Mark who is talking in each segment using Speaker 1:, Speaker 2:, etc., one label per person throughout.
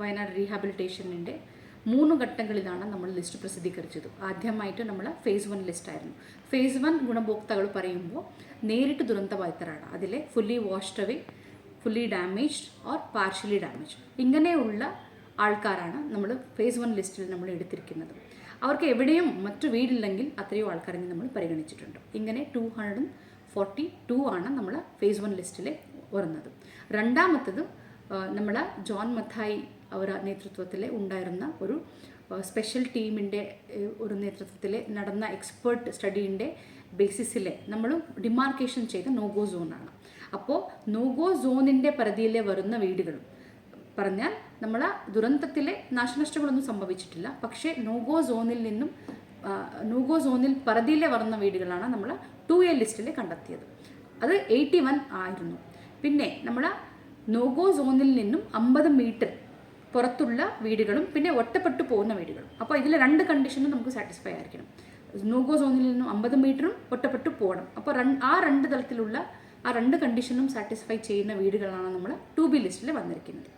Speaker 1: വയനാട് റീഹാബിലിറ്റേഷനിന്റെ മൂന്ന് ഘട്ടങ്ങളിലാണ് നമ്മൾ ലിസ്റ്റ് പ്രസിദ്ധീകരിച്ചത്. ആദ്യമായിട്ട് നമ്മൾ ഫേസ് വൺ ലിസ്റ്റ് ആയിരുന്നു. ഫേസ് വൺ ഗുണഭോക്താക്കൾ പറയുമ്പോൾ നേരിട്ട് ദുരന്തബാധിതരാണ്. അതിലെ fully washed away fully damaged or partially damage ഇങ്ങനെയുള്ള ആൾക്കാരാണ് നമ്മൾ ഫേസ് വൺ ലിസ്റ്റിൽ നമ്മൾ എടുത്തിരിക്കുന്നത്. അവർക്ക് എവിടെയും മറ്റു വീടില്ലെങ്കിൽ അത്രയോ ആൾക്കാരെ നമ്മൾ പരിഗണിച്ചിട്ടുണ്ട്. ഇങ്ങനെ ടു ഹൺഡ്രഡ് ഫോർട്ടി ടു ആണ് നമ്മൾ ഫേസ് വൺ ലിസ്റ്റിൽ വരുന്നത്. രണ്ടാമത്തത് നമ്മൾ ജോൺ മഥായി അവരുടെ നേതൃത്വത്തിൽ ഉണ്ടായിരുന്ന ഒരു സ്പെഷ്യൽ ടീമിന്റെ ഒരു നേതൃത്വത്തിൽ നടന്ന എക്സ്പേർട്ട് സ്റ്റഡീന്റെ ബേസിസിൽ നമ്മൾ ഡിമാർക്കേഷൻ ചെയ്ത നോഗോ സോണാണ്. അപ്പോൾ നോഗോ സോണിന്റെ പരിധിയിലെ വരുന്ന വീടുകളും പറഞ്ഞാൽ നമ്മൾ ദുരന്തത്തിലെ നാശനഷ്ടങ്ങളൊന്നും സംഭവിച്ചിട്ടില്ല. പക്ഷേ നോഗോ സോണിൽ നിന്നും നോഗോ സോണിൽ പരിധിയിലെ വരുന്ന വീടുകളാണ് നമ്മൾ ടു എ ലിസ്റ്റിൽ കണ്ടെത്തിയത്. അത് എയ്റ്റി വൺ ആയിരുന്നു. പിന്നെ നമ്മൾ നോഗോ സോണിൽ നിന്നും അമ്പത് മീറ്റർ പുറത്തുള്ള വീടുകളും പിന്നെ ഒറ്റപ്പെട്ടു പോകുന്ന വീടുകളും. അപ്പോൾ ഇതിൽ രണ്ട് കണ്ടീഷനും നമുക്ക് സാറ്റിസ്ഫൈ ആയിരിക്കണം. നോഗോ സോണിൽ നിന്നും അമ്പത് മീറ്ററും ഒറ്റപ്പെട്ടു പോകണം. അപ്പോൾ റൺ ആ രണ്ട് തലത്തിലുള്ള ആ രണ്ട് കണ്ടീഷനും സാറ്റിസ്ഫൈ ചെയ്യുന്ന വീടുകളാണ് നമ്മൾ ടു ബി ലിസ്റ്റിൽ വന്നിരിക്കുന്നത്.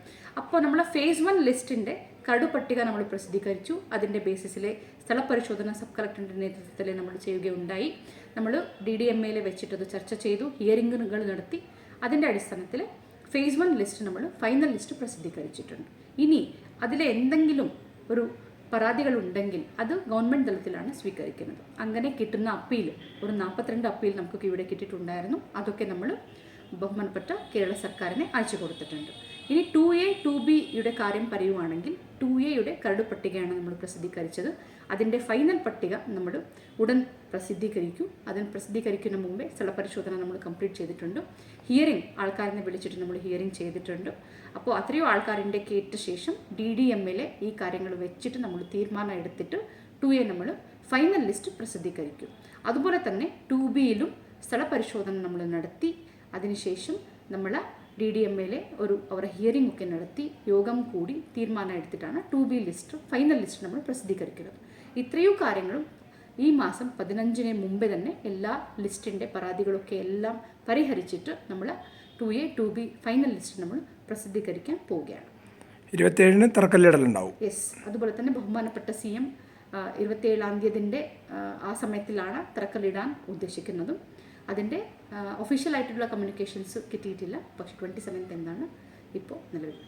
Speaker 1: അപ്പോൾ നമ്മൾ ഫേസ് വൺ ലിസ്റ്റിന്റെ കടുപട്ടിക നമ്മൾ പ്രസിദ്ധീകരിച്ചു. അതിന്റെ ബേസിസിലെ സ്ഥലപരിശോധന സബ് കളക്ടറിന്റെ നേതൃത്വത്തിൽ നമ്മൾ ചെയ്യുകയുണ്ടായി. നമ്മൾ ഡി ഡി എം എയിൽ വെച്ചിട്ടത് ചർച്ച ചെയ്തു. ഹിയറിംഗുകൾ നടത്തി. അതിന്റെ അടിസ്ഥാനത്തിൽ ഫേസ് വൺ ലിസ്റ്റ് നമ്മൾ ഫൈനൽ ലിസ്റ്റ് പ്രസിദ്ധീകരിച്ചിട്ടുണ്ട്. ഇനി അതിലെ എന്തെങ്കിലും ഒരു പരാതികളുണ്ടെങ്കിൽ അത് ഗവൺമെന്റ് തലത്തിലാണ് സ്വീകരിക്കുന്നത്. അങ്ങനെ കിട്ടുന്ന അപ്പീൽ ഒരു നാൽപ്പത്തിരണ്ട് അപ്പീൽ നമുക്കൊക്കെ ഇവിടെ കിട്ടിയിട്ടുണ്ടായിരുന്നു. അതൊക്കെ നമ്മൾ ബഹുമാനപ്പെട്ട കേരള സർക്കാരിനെ അയച്ചു കൊടുത്തിട്ടുണ്ട്. ഇനി ടു എ ടു ബിയുടെ കാര്യം പറയുവാണെങ്കിൽ ടു എയുടെ കരട് പട്ടികയാണ് നമ്മൾ പ്രസിദ്ധീകരിച്ചത്. അതിന്റെ ഫൈനൽ പട്ടിക നമ്മൾ ഉടൻ പ്രസിദ്ധീകരിക്കും. അതിന് പ്രസിദ്ധീകരിക്കുന്ന മുമ്പേ സ്ഥലപരിശോധന നമ്മൾ കംപ്ലീറ്റ് ചെയ്തിട്ടുണ്ട്. ഹിയറിംഗ് ആൾക്കാരിനെ വിളിച്ചിട്ട് നമ്മൾ ഹിയറിംഗ് ചെയ്തിട്ടുണ്ട്. അപ്പോൾ അത്രയോ ആൾക്കാരിന്റെ കേട്ട ശേഷം ഡി ഡി എം എൽ ഈ കാര്യങ്ങൾ വെച്ചിട്ട് നമ്മൾ തീരുമാനം എടുത്തിട്ട് ടു എ നമ്മൾ ഫൈനൽ ലിസ്റ്റ് പ്രസിദ്ധീകരിക്കും. അതുപോലെ തന്നെ ടു ബിയിലും സ്ഥലപരിശോധന നമ്മൾ നടത്തി. അതിനുശേഷം നമ്മൾ ഡി ഡി എം എയിലെ ഒരു അവരുടെ ഹിയറിംഗ് ഒക്കെ നടത്തി യോഗം കൂടി തീരുമാനം എടുത്തിട്ടാണ് two B list final list നമ്മൾ പ്രസിദ്ധീകരിക്കുന്നത്. ഇത്രയും കാര്യങ്ങളും ഈ മാസം പതിനഞ്ചിന് മുമ്പേ തന്നെ എല്ലാ ലിസ്റ്റിന്റെ പരാതികളൊക്കെ എല്ലാം പരിഹരിച്ചിട്ട് നമ്മൾ two A two B final list നമ്മൾ പ്രസിദ്ധീകരിക്കാൻ പോവുകയാണ്.
Speaker 2: ഇരുപത്തേഴിന് തറക്കല്ലിടലുണ്ടാവും.
Speaker 1: യെസ് അതുപോലെ തന്നെ ബഹുമാനപ്പെട്ട സി എം ഇരുപത്തിയേഴാം തീയതിന്റെ ആ സമയത്തിലാണ് തറക്കല്ലിടാൻ ഉദ്ദേശിക്കുന്നതും. അതിന്റെ ഒഫീഷ്യലായിട്ടുള്ള കമ്മ്യൂണിക്കേഷൻസ് കിട്ടിയിട്ടില്ല. പക്ഷേ ട്വന്റി സെവൻത്ത് എന്താണ് ഇപ്പോൾ നിലവിൽ